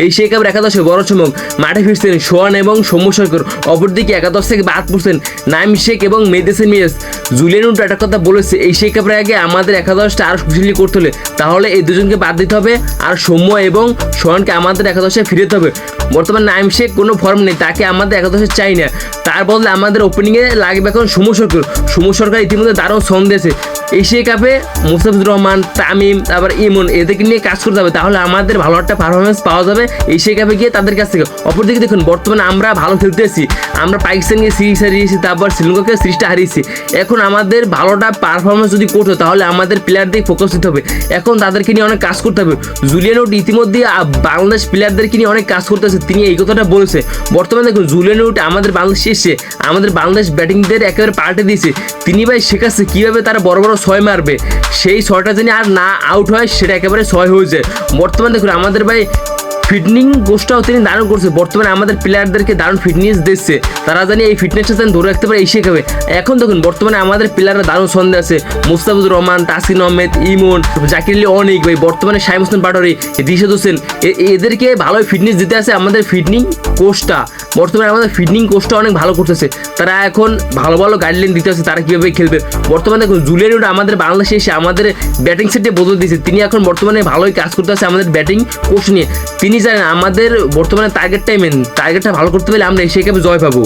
এই কাপের একাদশে বড় চমক। মাঠে ফিরছেন সোয়ান এবং সৌম্য সরকার অপরদিকে একাদশ থেকে বাদ পড়ছেন নাইম শেখ এবং মেদেসেন মিয়াস জুলিয়ান উল্টো একটা কথা বলেছে, এই কাপের আগে আমাদের একাদশটা আরও শক্তিশালী করতে হলে। তাহলে এই দুজনকে বাদ দিতে হবে আর সৌম্য এবং সোহানকে আমাদের একাদশে ফিরেতে হবে। বর্তমানে নাইম শেখ কোনো ফর্ম নেই, তাকে আমাদের একাদশে চাই না। তার বদলে আমাদের ওপেনিংয়ে লাগবে এখন সৌম্য সরকার সৌম্য সরকার ইতিমধ্যে দারুণ সন দিয়েছে। এশিয়া কাপে মুস্তাফিজুর রহমান, তামিম, তারপর ইমন, এদেরকে নিয়ে কাজ করতে হবে। তাহলে আমাদের ভালো একটা পারফরমেন্স পাওয়া যাবে। এশিয়া কাপে গিয়ে তাদের কাছ থেকে। অপরদিকে দেখুন, বর্তমানে আমরা ভালো খেলতেছি আমরা পাকিস্তানকে সিরিজ হারিয়েছি, তারপর শ্রীলঙ্কাকে সিরিজটা হারিয়েছি। এখন আমাদের ভালোটা পারফরমেন্স যদি করতে, তাহলে আমাদের প্লেয়ারদের ফোকাস দিতে হবে। এখন তাদেরকে নিয়ে অনেক কাজ করতে হবে। জুলিয়ান উড ইতিমধ্যে বাংলাদেশ প্লেয়ারদেরকে নিয়ে অনেক কাজ করতেছে। তিনি এই কথাটা বলেছে। বর্তমানে দেখুন, জুলিয়ান উড আমাদের বাংলাদেশে এসে, আমাদের বাংলাদেশ ব্যাটিংদের একেবারে পাল্টে দিয়েছে। তিনি ভাই শেখাচ্ছে কীভাবে তারা বড় বড় ছয় মারবে। সেই ছয়টা যিনি আর না আউট হয়, সেটা একেবারে ছয় হয়ে যায়। বর্তমানে দেখুন, আমাদের ভাই ফিটনিং কোর্সটাও তিনি দারুণ করছে। বর্তমানে আমাদের প্লেয়ারদেরকে দারুণ ফিটনেস দিচ্ছে। তারা জানি এই ফিটনেসটা যেন ধরে রাখতে পারে, এই শেখাবে। এখন দেখুন, বর্তমানে আমাদের প্লেয়াররা দারুণ সন্দেহ আছে। মুস্তাফিজুর রহমান, তাসিন আহমেদ, ইমন, জাকির আলী অনেক ভাই। বর্তমানে শাহিম হোসেন পাটোয়ারি দিশাদ হোসেন এদেরকে ভালোই ফিটনেস দিতে আছে আমাদের ফিটনিং কোর্সটা বর্তমানে আমাদের ফিটনিং কোর্সটা অনেক ভালো করতেছে। তারা এখন ভালো ভালো গাইডলাইন দিতে আছে, তারা কীভাবে খেলবে। বর্তমানে দেখুন জুলিয়ান উড আমাদের বাংলাদেশে এসে আমাদের ব্যাটিং সেটে বদলে দিয়েছে। তিনি এখন বর্তমানে ভালোই কাজ করতে আছে আমাদের ব্যাটিং কোর্স নিয়ে। তিনি জানেন আমাদের বর্তমানে টার্গেটটাই মেন টার্গেটটা ভালো করতে পারলে আমরা এশিয়া কাপে জয় পাবো।